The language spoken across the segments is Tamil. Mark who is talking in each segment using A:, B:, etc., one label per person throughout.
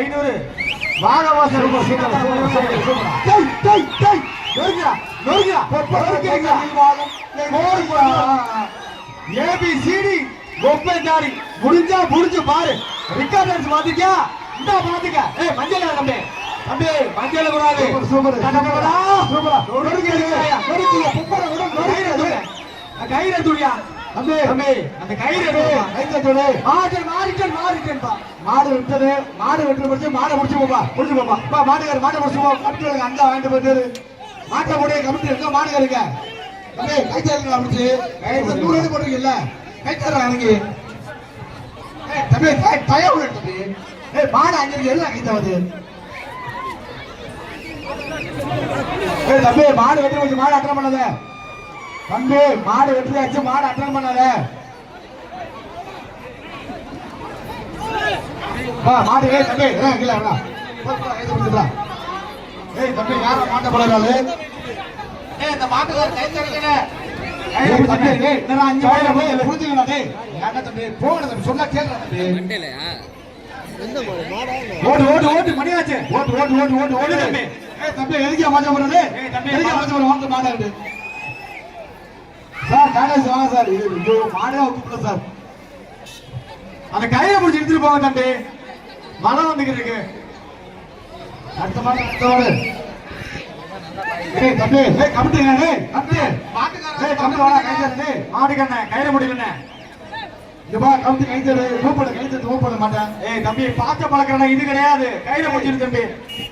A: ஐநூறு. நொறுக்குறீங்களா? போடுப்பா. ABCD, கொப்பைக்காரி. முடிஞ்சா முடிஞ்சு பாரு. ரிக்கார்டன்ஸ் பாத்துக்கியா இந்த பாத்துக்க ஏய் மஞ்சள் தம்பி. தம்பி மஞ்சள் கூடாது
B: சூப்பர், சூப்பர். விட
A: கயிறை
B: நொறுக்குங்க.
A: தூக்கு. கயிறை தூடியா
B: தம்பி,
A: தம்பி அந்த கயிறை.
B: கைத்த தொடு.
A: மாறிட்டேன் மாறிட்டேன் மாறிட்டேன்பா
B: மாடு விட்டது மாடு வெட்டு முடிச்சு மாடை முடிச்சு போப்பா முடிச்சு போப்பா பா மாட்டுக்கார மாட்டை முடிச்சு போ. கமிட்டி அங்க வாங்கிட்டு போயிட்டு மாட்டை முடிய கமிட்டி இருக்க மாடுகாருங்க தம்பி கைத்தாருங்க முடிச்சு நூறு ரூபாய் போட்டுருக்கீல்ல? கைத்தார இறங்கி தம்பி டய- டயம் விடு தம்பி. ஏய் மாடு அங்க இருக்கு எல்லாம் கைத்த வந்து ஏய் தம்பி மாடு வெட்டி வச்சு மாடு அட்டன் பண்ணாத. தம்பி மாடு வெட்டியாச்சு மாடு அட்டன் பண்ணாத. மாடு ஏய் தம்பி கைத்த பிடிச்சுடா. ஏய் தம்பி யாரா மாட்ட போறாரு ஏய் இந்த மாட்டுக்கார கை தம்பி ஏய் என்னடா அஞ்சு மாடு போய் புடிச்சுங்கடா டேய். ஏன்டா தம்பி மணியாச்சு. எதுக்கு
A: ஏய், தம்பி,
B: எதுக்கு மாட்ட போற வாங்க மாடாடு சார் காலேஜ் வாங்க சார். இது இது மாடே கூப்பிடுற சார்.
A: அந்த கயிறை பிடிச்சி எடுத்துட்டு போங்க தம்பி. மழை வந்துகிட்டு இருக்கு.
B: அடுத்த மாடு அடுத்த மாடு. ஏய் தம்பி ஏய் கமிட்டி ஏய் கமிட்டி ஏய் கமிட்டி வாடா கை தரு டேய்
A: மாட்டுக்கண்ணே கயிறை முடியலண்ணே
B: இங்க பா கமிட்டி கை தரு மூப்பட கை மூப்பட மாட்டேன்.
A: ஏய் தம்பி பார்க்க பழக்கிறனா இது கிடையாது. கையில முடிச்சிரு தம்பி.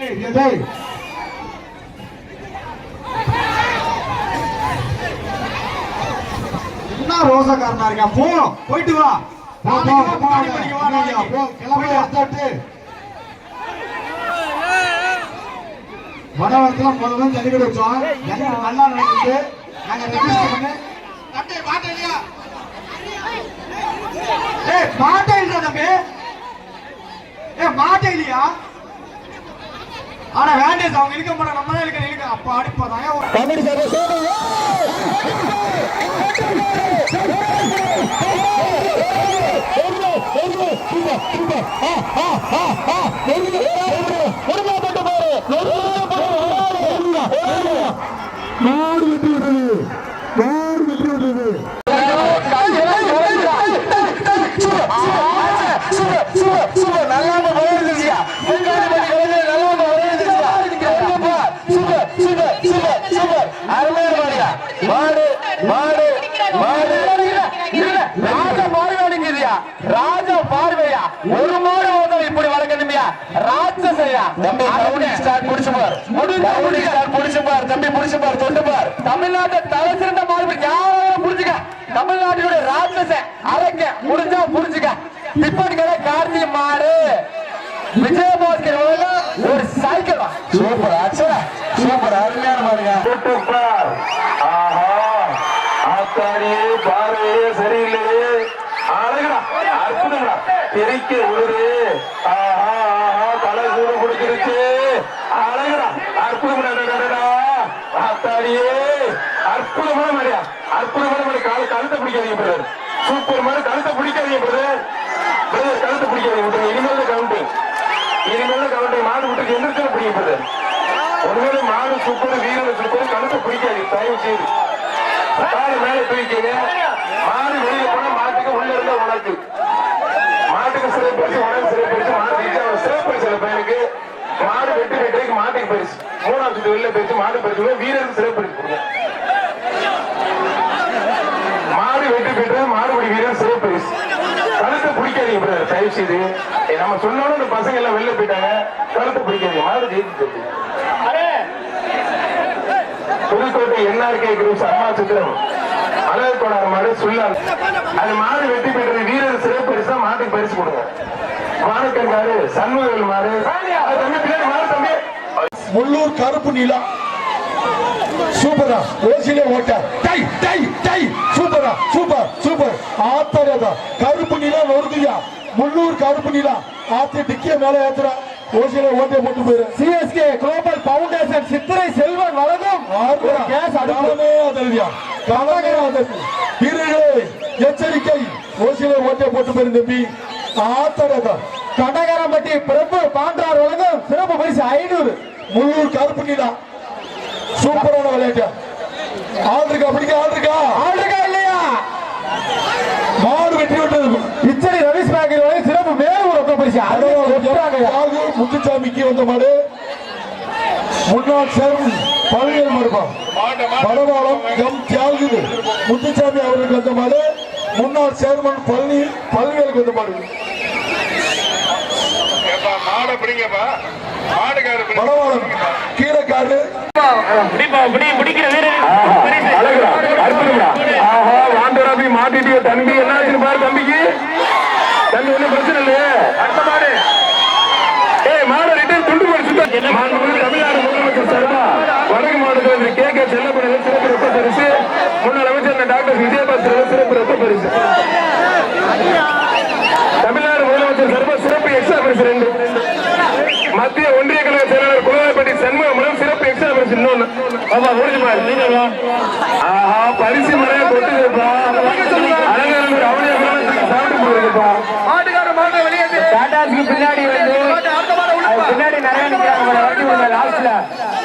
B: ஏய் இங்க
A: என்ன ரோசக்காரனா இருக்கா? போ போயிட்டு வா.
B: போ போ போ. போ. கிளம்பி வந்துட்டு வடவரத்துல முதல்ல ஜல்லிக்கட்டு வச்சோம் ஜல்லிக்கட்டு நல்லா நடந்துச்சு நாங்க ரெஜிஸ்டர் பண்ணி தம்பி மாட்டேன் இல்லையா?
A: ஏய் மாட்டே இல்ல தம்பி. ஏய் மாட்டே இல்லையா? ஆனா வேண்டேஸ் அவங்க இருக்க மாட்டாங்க. நம்ம தான் இருக்க இருக்க. அப்ப அடிப்பதாங்க
B: மாடு
C: ராஜா பார்வையா ஒரு மாடு ஓதல் இப்படி வளர்க்கணுமியா? ராட்சசையா? தம்பி ரவுடி ஸ்டார் புடிச்சு பார். ரவுடி ஸ்டார் புடிச்சு பார். தம்பி புடிச்சு பார். தொட்டு பார். தமிழ்நாட்டை தலை சிறந்த மாடு யாரும் புடிச்சுக்க தமிழ்நாட்டினுடைய ராட்சச அரைக்க முடிஞ்சா புடிச்சுக்க பிப்படி கடை கார்த்திகை மாடு. விஜயபாஸ்கர் ஒரு சைக்கிள் சூப்பர் ஆச்சா. சூப்பர் அருமையான
D: ஆஹா ஆத்தாடியே பார்வையே சரியில்லையே அழகுடா அற்புதம்டா பிரிக்க உருது ஆஹா ஆஹா தலை சூடு பிடிச்சிருச்சு. அழகுடா அற்புதம்டா ஆத்தாடியே அற்புதமான மாதிரியா? அற்புதமான மாதிரி கால கழுத்தை பிடிக்காதீங்க பிரதர் சூப்பர் மாதிரி கழுத்தை பிடிக்காதீங்க பிரதர் பிரதர் கழுத்தை பிடிக்காதீங்க விட்டுருங்க இனிமேல் கவுண்டிங் இனிமேல் கவுண்டிங் மாடு விட்டு எந்திரிச்சு பிடிக்கும் பிரதர் உண்மையிலே மாடு சூப்பர் வீரர் சூப்பர் கழுத்தை பிடிக்காது தயவு செய்து. காலை மேலே தூக்கிங்க மாடு வெளியில போனா மாட்டுக்கு உள்ள இருந்த உனக்கு. மாட்டுக்கு சிறை பரிசு உனக்கு சிறை பரிசு மாட்டுக்கு அவன் சிறை பரிசு பையனுக்கு மாடு வெட்டி வெட்டிக்கு மாட்டுக்கு பரிசு மூணாவது சுத்து வெளியில பரிசு மாடு பரிசு கொடுங்க, வீரருக்கு சிறை மாடு வெட்டி பெற்ற மாடுபடி வீரர் சிறப்பு பரிசு கழுத்தை பிடிக்காதீங்க பிரதர் தயவு செய்து. நம்ம சொன்னாலும் இந்த பசங்க எல்லாம் வெளில போயிட்டாங்க. கழுத்தை பிடிக்காதீங்க மாடு ஜெயிச்சு புதுக்கோட்டை என்ஆர்கே குரூப்ஸ் அம்மா சித்திரம். அழகு கோடார் மாடு சுல்லா அது மாடு வெட்டி பெற்ற வீரர் சிறை பரிசா மாட்டுக்கு பரிசு கொடுங்க. மாணுக்கங்காரு சண்முகல் மாடு.
B: முள்ளூர் கருப்பு நிலா. சூப்பரா. ஓசிலே ஓட்ட. டை டை டை. சூப்பரா சூப்பர் சூப்பர். ஆத்தரதா. கருப்பு நிலா வருதுயா முள்ளூர் கருப்பு நிலா. ஆத்தி டிக்கிய மேல ஏத்துறா. ஓசிலே ஓட்டே போட்டு போயிரு.
C: CSK global foundation Chithirai Selvan வழங்கும் கேஸ் அடுப்பு.
B: கவனமே அதல்வியா கவனமே அதல் வீரர்களே எச்சரிக்கை. ஓசிலே ஓட்டே போட்டு போயிரு தம்பி. ஆத்தரகம் கடகரம்பட்டி பிரபு பாண்டார் வழங்கும் சிறப்பு பரிசு ஐநூறு. முள்ளூர் கருப்பு தான் சூப்பரான விளையாட்டு. ஆள் இருக்கா பிடிக்க? ஆள் இருக்கா ஆள் இருக்கா இல்லையா? மாடு வெற்றி விட்டது இச்சடி ரமேஷ் பேக்கரி வழங்கும் சிறப்பு மேலும் ஒரு பரிசு அறுபது முத்துசாமிக்கு வந்த மாடு? முன்னாள் சேர்மன் பல்வேறு மறுப்பா வடவாளம் எம் தியாகு முத்துசாமி அவர்களுக்கு வந்த மாடு. முன்னாள் சேர்மன் பழனி பல்வேலுக்கு வந்த மாடு. வடவாளம் கீழக்காடு
E: மாட்டிட்டிய தம்பி என்ன பாரு தம்பிக்கு. தம்பி ஒண்ணும் பிரச்சனை இல்லையே அடுத்த மாடு ஏய் மாடு ரிட்டர்ன் துண்டு போடு சுத்தம் மாண்புமிகு தமிழ்நாடு முதலமைச்சர் சார்பா வடக்கு மாவட்டத்தில் கே கே செல்லப்படையில் சிறப்பு ரத்த பரிசு. முன்னாள் அமைச்சர் டாக்டர் விஜயபாஸ்கர் சிறப்பு ரத்த பரிசு. தமிழ்நாடு முதலமைச்சர் சார்பா சிறப்பு எக்ஸ்ட்ரா பரிசு ரெண்டு. மத்திய ஒன்றிய கழக செயலாளர் குலவாய்ப்பட்டி சண்முகம் மூலம் சிறப்பு எக்ஸ்ட்ரா பரிசு இன்னொன்னு. ஆமா முடிஞ்சு பாரு ஆஹா பரிசு மழைய கொட்டுதுப்பா. அலங்காரம் அவனியா சாப்பிட்டு போயிருக்குப்பா
C: டாடாஸ்க்கு பின்னாடி வந்து பின்னாடி நிறைய நிக்கிறாங்க வண்டி உள்ள லாஸ்ட்ல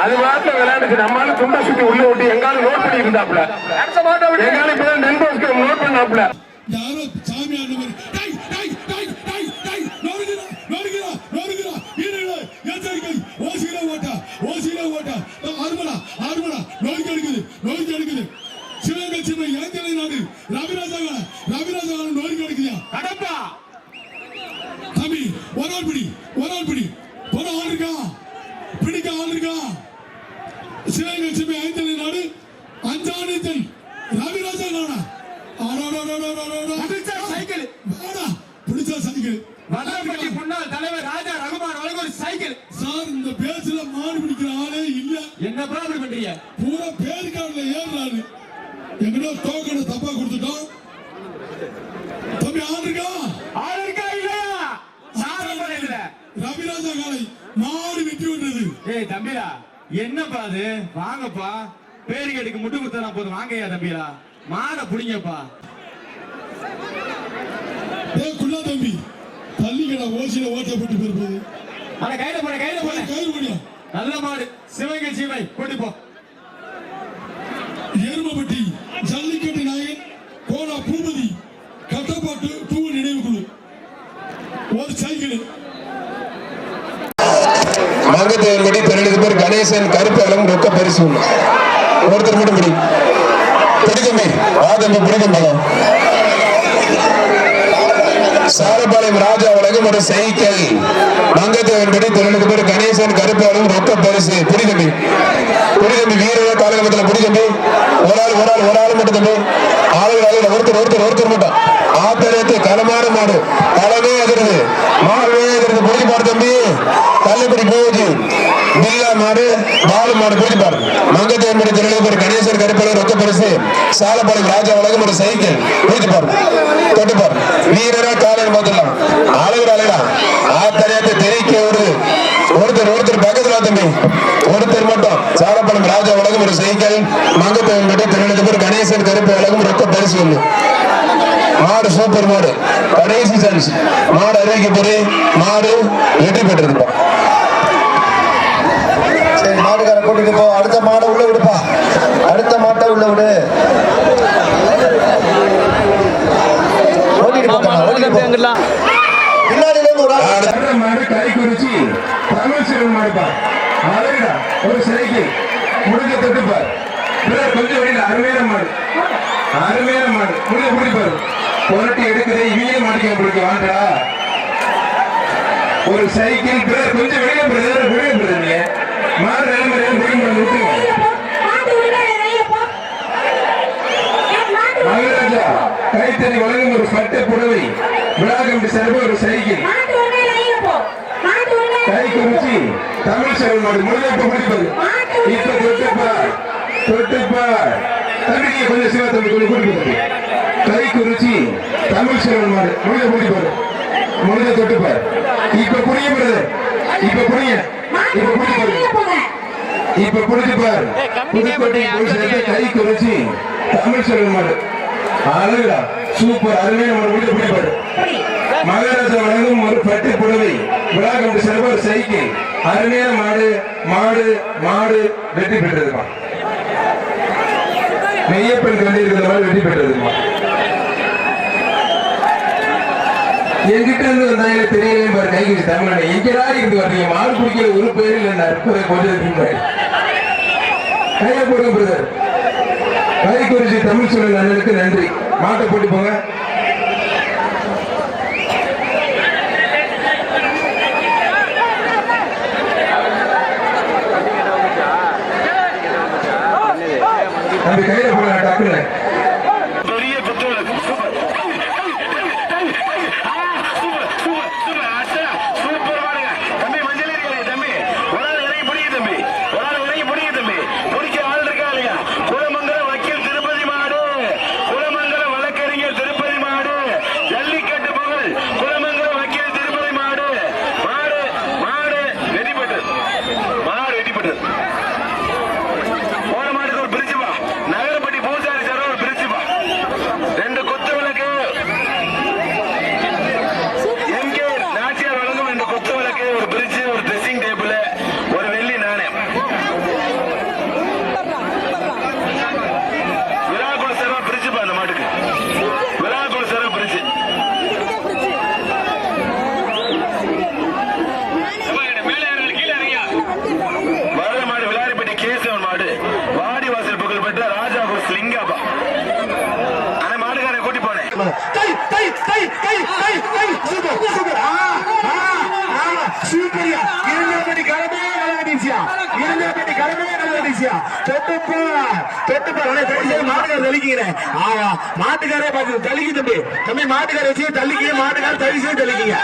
E: அது மாட்டில் விளையாண்டுச்சு நம்மளால துண்டா சுத்தி உள்ள விட்டு எங்காலும் நோட் பண்ணி இருந்தாப்ல எங்காலும் இப்பதான் நோட் பண்ணாப்ல
F: யாரோ சாமி ஆண்டவர் டேய் டேய் டேய் டேய் டேய் நோருகிறா நோருகிறா நோருகிறா ஈரல எச்சரிக்கை ஓசில ஓட்டா ஓசில ஓட்டா ஆறுமடா ஆறுமடா நோருக்கு எடுக்குது நோருக்கு எடுக்குது சிவகங்கை சிவ இளைஞரை நாடு ரவிராஜா ரவிராஜா நோருக்கு எடுக்குதியா கடப்பா தம்பி ஒரு ஆள் பிடி ஒரு ஆள் பிடி ஒரு ஆள் இருக்கா பிடிக்க ஆள் இருக்கா சிவகங்கை சிவ ஐந்தலை நாடு அஞ்சானத்தில் ரவிராஜா நாடா சைக்கிள் வாடா பிடிச்சா சைக்கிள்
B: வடபட்டி முன்னாள் தலைவர் ராஜா ரகுமான் வழங்கும் ஒரு சைக்கிள்
F: சார் இந்த பேச்சுல மாடு பிடிக்கிற ஆளே இல்ல
B: என்ன ப்ராப்ளம் பண்றீங்க
F: பூரா கார்டுல ஏறுறாரு. எங்கடோ டோக்கனை தப்பா கொடுத்துட்டோம். தம்பி ஆள் இருக்கா?
B: ஆள் இருக்கா இல்லையா?
F: ரவிராஜா காலை மாடு வெட்டி விடுறது.
B: ஏய் தம்பிரா என்னப்பா அது? வாங்கப்பா. பேருக்கு எடுக்க முட்டு குத்தனா போதும். வாங்கய்யா தம்பிரா. மாடை புடிங்கப்பா.
F: ஏ குள்ளா தம்பி. தள்ளிக்கடா ஓசில ஓட்ட போட்டு போயிருப்பது
B: அட கையில போட கையில போட.
F: கயிறு முடியா
B: நல்ல மாடு. சிவகங்கை சீமை கொண்டு போ
F: எருமப்பட்டி ஜல்லிக்கட்டு நாயகன் கோலா பூபதி கட்டப்பாட்டு பூ நினைவு குழு ஒரு சைக்கிள்
D: மங்கத்தேவன்படி பன்னெண்டு பேர் கணேசன் கருப்பு அளவு ரொக்க பரிசு. ஒருத்தர் மட்டும் பிடி. பிடிக்குமே. வாதம்பி பிடிக்கும் படம் சாரபாளையம் ராஜா உலகம் ஒரு சைக்கிள். மங்கத்தேவன்படி தொழிலுக்கு பேர் கணேசன் கருப்பு அளவு ரொக்க பரிசு. பிடிக்கம்பி பிடிக்கம்பி வீரர காலகட்டத்தில் பிடிக்கம்பி ஒரு ஆள் ஒரு ஆள் ஒரு ஆள் மட்டும் தம்பி. ஆளுகள் ஆளுகள் ஒருத்தர் ஒருத்தர் ஒருத்தர் மட்டும். ஆத்தரத்து களமான மாடு. களமே எதிர்து மாடு எதிர்து பிடிச்சு மாடு தம்பி. தள்ளுபடி போகுது. மாடு திருநெல்வேலி ரொக்க பரிசு ராஜா உலகம் ஒரு சைக்கிள். தொட்டு வீரரா காலையில் பார்த்துடலாம் அழகா ஒருத்தர் ஒருத்தர் பக்கத்துல தம்பி. ஒருத்தர் மட்டும். சாலப்பாளையம் ராஜா உலகம் ஒரு சைக்கிள். மங்கத்தேவன்படி திருநெல்வேலி கணேசன் கருப்பு உலகம் ரொக்க பரிசு ஒன்று மாடு சூப்பர் மாடு. கடைசி சான்ஸ் மாடு அறிவிக்க போறேன் மாடு வெற்றி பெற்றிருப்பான்
G: சரி மாடுகார கூட்டிட்டு போ அடுத்த மாடை உள்ள விடுப்பா அடுத்த மாட்டை உள்ள விடு இருந்து ஒரு ஆள்
D: மாடு கை குறிச்சி மாடுப்பா அழகுடா ஒரு சைக்கிள் முடிஞ்ச தொட்டுப்பார் பிறர் கொஞ்சம் வெளியில அருமையான மாடு அருமையான மாடு முடிஞ்ச பிடிப்பாரு புரட்டி எடுக்குது இவங்க மாட்டிக்க பிடிக்க வாண்டா ஒரு சைக்கிள் பிறர் கொஞ்சம் வெளியே பிரதர் வெளியே பிரதர் மாடு நிலைமை பிடிக்க விட்டுருங்க மகாராஜா கைத்தறி வழங்கும் ஒரு பட்டை புடவை விழாகம் சார்பு ஒரு சைக்கிள் கை குறிச்சி தமிழ் செல்வன் மாடு முழுமையாக முடிப்பது இப்ப தொட்டுப்பார் தொட்டுப்பார். தம்பி கொஞ்சம் சிவா தம்பி கொஞ்சம் குறிப்பு கை குறிச்சி தமிழ் செல்வன் மாடு முழுத முடிப்பாரு முழுத தொட்டுப்பார் இப்ப புரிய பிரதர் இப்ப புரிய இப்ப புரிய இப்ப புரிஞ்சு பார் புதுக்கோட்டை போலீஸ் கை குறிச்சி தமிழ் செல்வன் மாடு அழகுடா. சூப்பர். அருமையான மாடு முடிஞ்ச பிடிப்பாரு மகாராஜா
H: விழா கமிட்டி சார்பாக ஒரு சைக்கிள் அருமையான மாடு மாடு மாடு வெற்றி பெற்றதுமா மெய்யப்பன் கண்டி இருக்கிற மாதிரி வெற்றி பெற்றதுமா என்கிட்ட இருந்து வந்தாங்க தெரியலையே பாரு கைக்கு தமிழ் எங்கடா இருந்து வர்றீங்க? மாடு பிடிக்கிற ஒரு பேர் இல்லை அற்புத கொஞ்சம் முன்னாடி. கையை போடுங்க பிரதர் கை குறிச்சி தமிழ் சொல்ல நன்றி. மாட்டை போட்டு போங்க.
I: கலகடிச்சியா இருந்தபடி கலமே தொட்டுப்பா தொட்டுப்பா மாட்டுக்கார தள்ளிக்கிறேன் ஆயா மாட்டுக்காரே பார்த்து தள்ளிக்கு தம்பி. தம்பி மாட்டுக்கார வச்சு மாட்டுக்கார தள்ளி செய்து தள்ளிக்கிங்க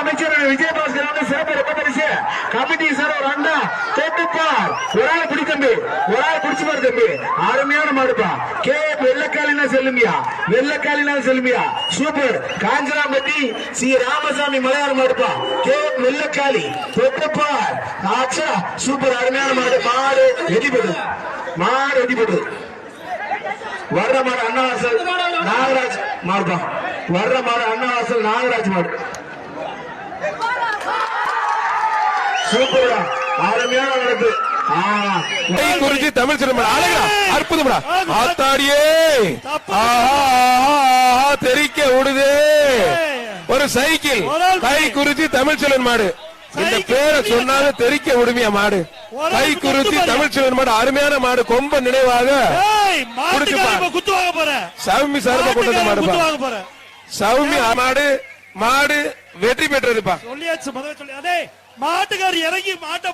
I: அமைச்சர் விஜயபாஸ்கர் சிறப்பு ரொம்ப பரிசு கமிட்டி சார் ஒரு அண்ணா தொட்டுப்பார் ஒரு ஆள் பிடி தம்பி. ஒரு ஆள் பிடிச்சு பாரு தம்பி. அருமையான மாடுப்பா. கே. வெள்ளக்காலினா செல்லுமியா. வெள்ளக்காலினா செல்லுமியா. சூப்பர். காஞ்சனாம்பட்டி ராமசாமி மலையாள மாடுப்பா. கே. வெள்ளக்காளி. தொட்டுப்பார் ஆச்சா சூப்பர். அருமையான மாடு. மாடு எதிபடு மாடு எதிபடு வர்ற மாடு அண்ணாவாசல் நாகராஜ் மாடுப்பா. வர்ற மாடு அண்ணாவாசல் நாகராஜ் மாடு. சூப்பரா அருமையான நடப்பு. ஆ.
H: Kaikurichi Tamil cinema. அழகா அற்புதம்டா. ஆத்தாடியே. தெரிக்க விடுதே. ஒரு சைக்கிள். கை குறிச்சி தமிழ் செல்வன் மாடு. இந்த பேரை சொன்னாலும் தெரிக்க விடுமையா மாடு? கை குறிச்சி தமிழ் செல்வன் மாடு அருமையான மாடு கொம்ப நினைவாக சௌமி சார்பா கொண்டு வந்த
J: குத்து
H: மாடுப்பா சௌமி மாடு மாடு வெற்றி பெற்றதுப்பா.
J: சொல்லியாச்சு முதல்ல சொல்லி. அதே மாட்டுக்காரர் இறங்கி மாட்டை